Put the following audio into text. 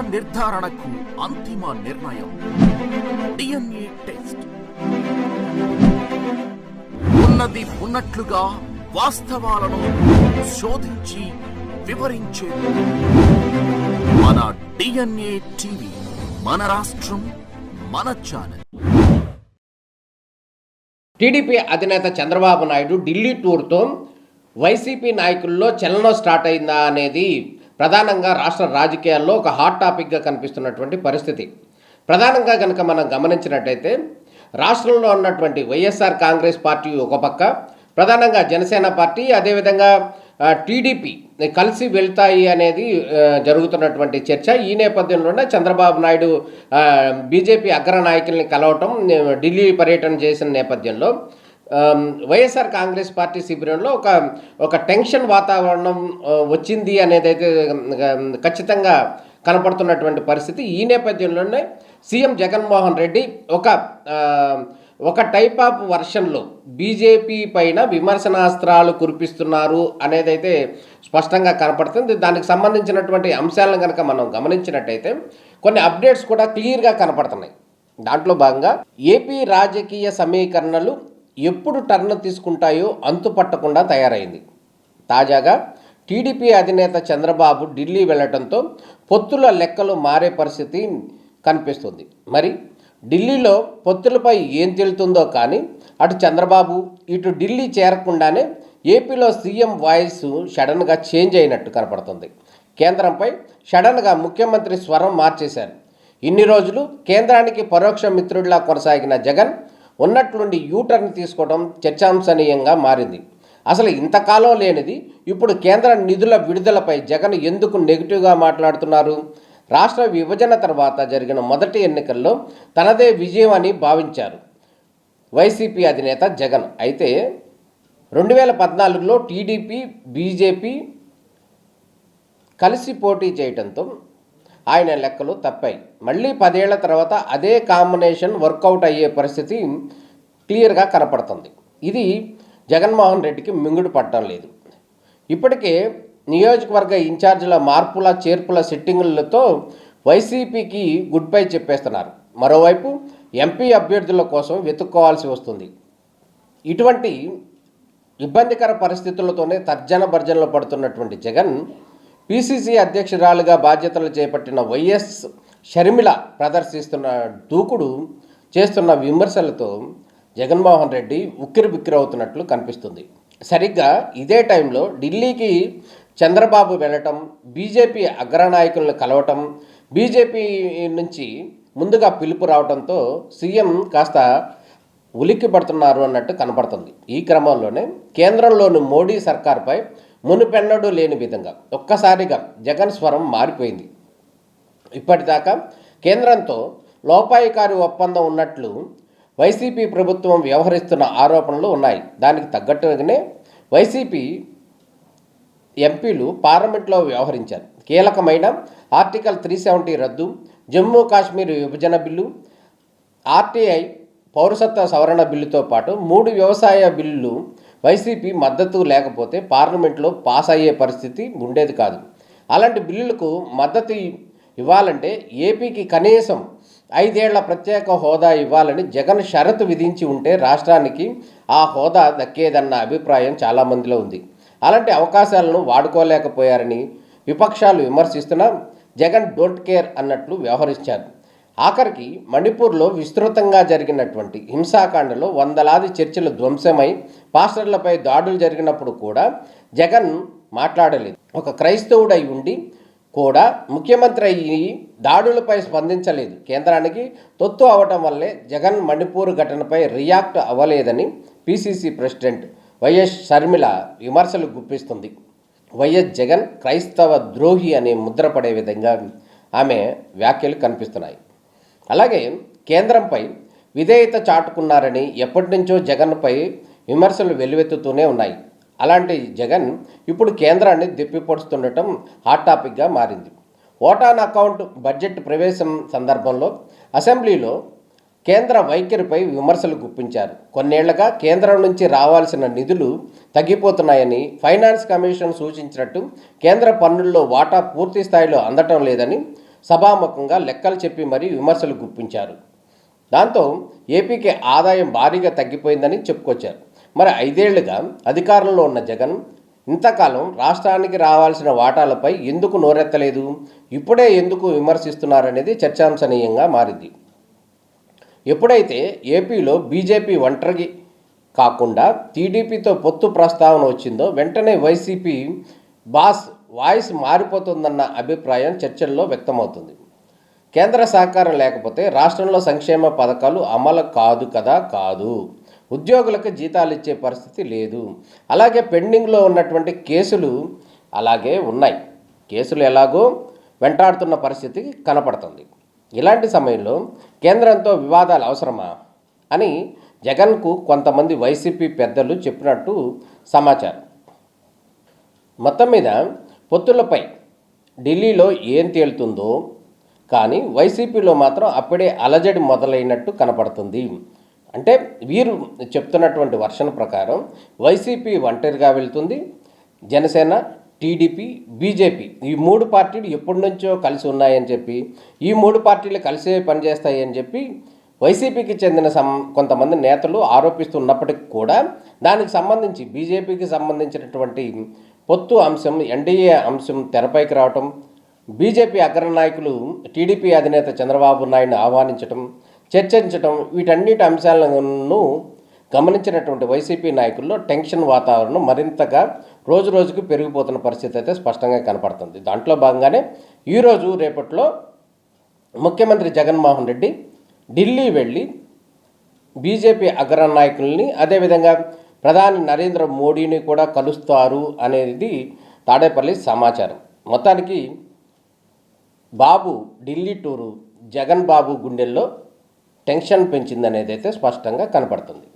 నిర్ధారణకు అంతిమ నిర్ణయం. DNA test. ఉన్నది ఉన్నట్లుగా వాస్తవాలను శోధించి వివరించే. మన డిఎన్ఏ టీవీ మన రాష్ట్రం మన ఛానల్. టీడీపీ అధినేత చంద్రబాబు నాయుడు ఢిల్లీ టూర్తో వైసీపీ నాయకుల్లో చలనం స్టార్ట్ అయిందా అనేది ప్రధానంగా రాష్ట్ర రాజకీయాల్లో ఒక హాట్ టాపిక్గా కనిపిస్తున్నటువంటి పరిస్థితి. ప్రధానంగా కనుక మనం గమనించినట్టయితే రాష్ట్రంలో ఉన్నటువంటి వైఎస్ఆర్ కాంగ్రెస్ పార్టీ ఒక పక్క ప్రధానంగా జనసేన పార్టీ అదేవిధంగా టీడీపీ కలిసి వెళ్తాయి అనేది జరుగుతున్నటువంటి చర్చ. ఈ నేపథ్యంలోనే చంద్రబాబు నాయుడు బీజేపీ అగ్ర నాయకుల్ని కలవటం ఢిల్లీ పర్యటన చేసిన నేపథ్యంలో వైఎస్ఆర్ కాంగ్రెస్ పార్టీ శిబిరంలో ఒక ఒక టెన్షన్ వాతావరణం వచ్చింది అనేది అయితే ఖచ్చితంగా కనపడుతున్నటువంటి పరిస్థితి. ఈ నేపథ్యంలోనే సీఎం జగన్మోహన్ రెడ్డి ఒక ఒక టైప్ ఆఫ్ వర్షన్లో బీజేపీ పైన విమర్శనాస్త్రాలు కురిపిస్తున్నారు అనేదైతే స్పష్టంగా కనపడుతుంది. దానికి సంబంధించినటువంటి అంశాలను కనుక మనం గమనించినట్టయితే కొన్ని అప్డేట్స్ కూడా క్లియర్గా కనపడుతున్నాయి. దాంట్లో భాగంగా ఏపీ రాజకీయ సమీకరణలు ఎప్పుడు టర్న్ తీసుకుంటాయో అంతుపట్టకుండా తయారైంది. తాజాగా టీడీపీ అధినేత చంద్రబాబు ఢిల్లీ వెళ్ళడంతో పొత్తుల లెక్కలు మారే పరిస్థితి కనిపిస్తుంది. మరి ఢిల్లీలో పొత్తులపై ఏం తెలుతుందో కానీ అటు చంద్రబాబు ఇటు ఢిల్లీ చేరకుండానే ఏపీలో సీఎం వాయిస్ సడన్గా చేంజ్ అయినట్టు కనపడుతుంది. కేంద్రంపై సడన్గా ముఖ్యమంత్రి స్వరం మార్చేశారు. ఇన్ని రోజులు కేంద్రానికి పరోక్ష మిత్రుడిలా కొనసాగిన జగన్ ఉన్నట్లుండి యూటర్న్ తీసుకోవడం చర్చాంశనీయంగా మారింది. అసలు ఇంతకాలం లేనిది ఇప్పుడు కేంద్ర నిధుల విడుదలపై జగన్ ఎందుకు నెగిటివ్గా మాట్లాడుతున్నారు? రాష్ట్ర విభజన తర్వాత జరిగిన మొదటి ఎన్నికల్లో తనదే విజయం అని భావించారు వైసీపీ అధినేత జగన్. అయితే రెండు వేల పద్నాలుగులో టీడీపీ బీజేపీ కలిసి పోటీ చేయడంతో ఆయన లెక్కలు తప్పాయి. మళ్ళీ పదేళ్ళ తర్వాత అదే కాంబినేషన్ వర్కౌట్ అయ్యే పరిస్థితి క్లియర్గా కనపడుతుంది. ఇది జగన్మోహన్ రెడ్డికి మింగుడు పడటం లేదు. ఇప్పటికే నియోజకవర్గ ఇన్ఛార్జీల మార్పుల చేర్పుల సెట్టింగులతో వైసీపీకి గుడ్ బై చెప్పేస్తున్నారు. మరోవైపు ఎంపీ అభ్యర్థుల కోసం వెతుక్కోవాల్సి వస్తుంది. ఇటువంటి ఇబ్బందికర పరిస్థితులతోనే తర్జన భర్జనలు పడుతున్నటువంటి జగన్ పిసిసి అధ్యక్షురాలుగా బాధ్యతలు చేపట్టిన వైఎస్ షర్మిల ప్రదర్శిస్తున్న దూకుడు చేస్తున్న విమర్శలతో జగన్మోహన్ రెడ్డి ఉక్కిరి బిక్కిరవుతున్నట్లు కనిపిస్తుంది. సరిగ్గా ఇదే టైంలో ఢిల్లీకి చంద్రబాబు వెళ్ళటం బీజేపీ అగ్రనాయకులను కలవటం బీజేపీ నుంచి ముందుగా పిలుపు రావడంతో సీఎం కాస్త ఉలిక్కి పడుతున్నారు అన్నట్టు కనపడుతుంది. ఈ క్రమంలోనే కేంద్రంలోని మోడీ సర్కార్పై మునుపెన్నడూ లేని విధంగా ఒక్కసారిగా జగన్ స్వరం మారిపోయింది. ఇప్పటిదాకా కేంద్రంతో లోపాయికారి ఒప్పందం ఉన్నట్లు వైసీపీ ప్రభుత్వం వ్యవహరిస్తున్న ఆరోపణలు ఉన్నాయి. దానికి తగ్గట్టుగానే వైసీపీ ఎంపీలు పార్లమెంట్లో వ్యవహరించారు. కీలకమైన ఆర్టికల్ త్రీ సెవెంటీ రద్దు జమ్మూ కాశ్మీర్ విభజన బిల్లు ఆర్టీఐ పౌరసత్వ సవరణ బిల్లుతో పాటు మూడు వ్యవసాయ బిల్లులు వైసీపీ మద్దతు లేకపోతే పార్లమెంట్లో పాస్ అయ్యే పరిస్థితి ఉండేది కాదు. అలాంటి బిల్లులకు మద్దతు ఇవ్వాలంటే ఏపీకి కనీసం ఐదేళ్ళ ప్రత్యేక హోదా ఇవ్వాలని జగన్ షరతు విధించి ఉంటే రాష్ట్రానికి ఆ హోదా దక్కేదన్న అభిప్రాయం చాలామందిలో ఉంది. అలాంటి అవకాశాలను వాడుకోలేకపోయారని విపక్షాలు విమర్శిస్తున్నా జగన్ డోంట్ కేర్ అన్నట్లు వ్యవహరించారు. ఆఖరికి మణిపూర్లో విస్తృతంగా జరిగినటువంటి హింసాకాండలో వందలాది చర్చలు ధ్వంసమై పాస్టర్లపై దాడులు జరిగినప్పుడు కూడా జగన్ మాట్లాడలేదు. ఒక క్రైస్తవుడై ఉండి కూడా ముఖ్యమంత్రి అయ్యి దాడులపై స్పందించలేదు. కేంద్రానికి తొత్తు అవటం వల్లే జగన్ మణిపూర్ ఘటనపై రియాక్ట్ అవ్వలేదని పిసిసి ప్రెసిడెంట్ వైఎస్ షర్మిల విమర్శలు గుప్పిస్తుంది. వైఎస్ జగన్ క్రైస్తవ ద్రోహి అనే ముద్రపడే విధంగా ఆమె వ్యాఖ్యలు కనిపిస్తున్నాయి. అలాగే కేంద్రంపై విధేయత చాటుకున్నారని ఎప్పటి నుంచో జగన్పై విమర్శలు వెల్లువెత్తుతూనే ఉన్నాయి. అలాంటి జగన్ ఇప్పుడు కేంద్రాన్ని దిప్పిపొడుస్తుండటం హాట్ టాపిక్గా మారింది. ఓటాన్ అకౌంట్ బడ్జెట్ ప్రవేశం సందర్భంలో అసెంబ్లీలో కేంద్ర వైఖరిపై విమర్శలు గుప్పించారు. కొన్నేళ్ళుగా కేంద్రం నుంచి రావాల్సిన నిధులు తగ్గిపోతున్నాయని ఫైనాన్స్ కమిషన్ సూచించినట్టు కేంద్ర పన్నుల్లో వాటా పూర్తి స్థాయిలో అందటం లేదని సభాముఖంగా లెక్కలు చెప్పి మరీ విమర్శలు గుప్పించారు. దాంతో ఏపీకి ఆదాయం భారీగా తగ్గిపోయిందని చెప్పుకొచ్చారు. మరి ఐదేళ్ళుగా అధికారంలో ఉన్న జగన్ ఇంతకాలం రాష్ట్రానికి రావాల్సిన వాటాలపై ఎందుకు నోరెత్తలేదు? ఇప్పుడే ఎందుకు విమర్శిస్తున్నారనేది చర్చాంశనీయంగా మారింది. ఎప్పుడైతే ఏపీలో బీజేపీ ఒంటరికి కాకుండా టీడీపీతో పొత్తు ప్రస్తావన వచ్చిందో వెంటనే వైసీపీ బాస్ వాయిస్ మారిపోతుందన్న అభిప్రాయం చర్చల్లో వ్యక్తమవుతుంది. కేంద్ర సహకారం లేకపోతే రాష్ట్రంలో సంక్షేమ పథకాలు అమలు కాదు కదా కాదు. ఉద్యోగులకు జీతాలు ఇచ్చే పరిస్థితి లేదు. అలాగే పెండింగ్లో ఉన్నటువంటి కేసులు అలాగే ఉన్నాయి. కేసులు ఎలాగో వెంటాడుతున్న పరిస్థితి కనపడుతుంది. ఇలాంటి సమయంలో కేంద్రంతో వివాదాలు అవసరమా అని జగన్కు కొంతమంది వైసీపీ పెద్దలు చెప్పినట్టు సమాచారం. మొత్తం మీద పొత్తులపై ఢిల్లీలో ఏం తేలుతుందో కానీ వైసీపీలో మాత్రం అప్పుడే అలజడి మొదలైనట్టు కనపడుతుంది. అంటే వీరు చెప్తున్నటువంటి వర్షన ప్రకారం వైసీపీ ఒంటరిగా వెళ్తుంది జనసేన టీడీపీ బీజేపీ ఈ మూడు పార్టీలు ఎప్పటి నుంచో కలిసి ఉన్నాయని చెప్పి ఈ మూడు పార్టీలు కలిసే పనిచేస్తాయని చెప్పి వైసీపీకి చెందిన సం కొంతమంది నేతలు ఆరోపిస్తున్నప్పటికీ కూడా దానికి సంబంధించి బీజేపీకి సంబంధించినటువంటి పొత్తు అంశం ఎన్డీఏ అంశం తెరపైకి రావటం బీజేపీ అగ్రనాయకులు టీడీపీ అధినేత చంద్రబాబు నాయుడుని ఆహ్వానించటం చర్చించటం వీటన్నిటి అంశాలను గమనించినటువంటి వైసీపీ నాయకుల్లో టెన్షన్ వాతావరణం మరింతగా రోజు రోజుకు పెరిగిపోతున్న పరిస్థితి అయితే స్పష్టంగా కనపడుతుంది. దాంట్లో భాగంగానే ఈరోజు రేపట్లో ముఖ్యమంత్రి జగన్మోహన్ రెడ్డి ఢిల్లీ వెళ్ళి బీజేపీ అగ్ర నాయకుల్ని అదేవిధంగా ప్రధాని నరేంద్ర మోడీని కూడా కలుస్తారు అనేది తాడేపల్లి సమాచారం. మొత్తానికి బాబు ఢిల్లీ టూరు జగన్ బాబు గుండెల్లో టెన్షన్ పెంచిందనేది అయితే స్పష్టంగా కనపడుతుంది.